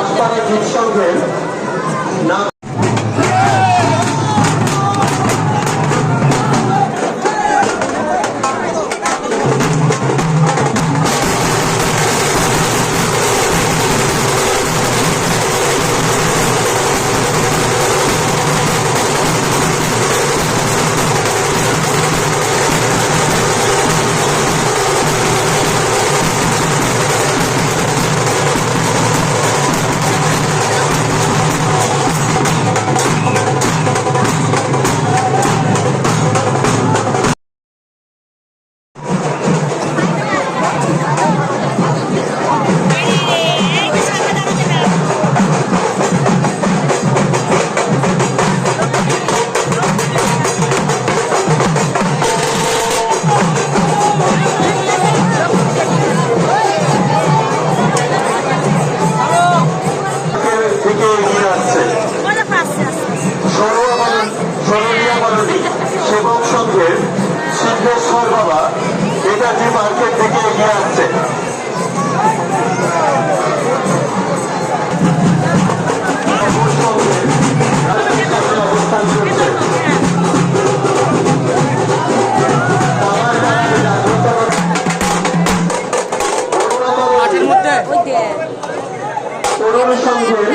uh, Benedict Children. সেবক সংঘের সিদ্ধেশ্বর বাবা নেতাজি পার্কের দিকে এগিয়ে আসছে। তরুণ সংঘের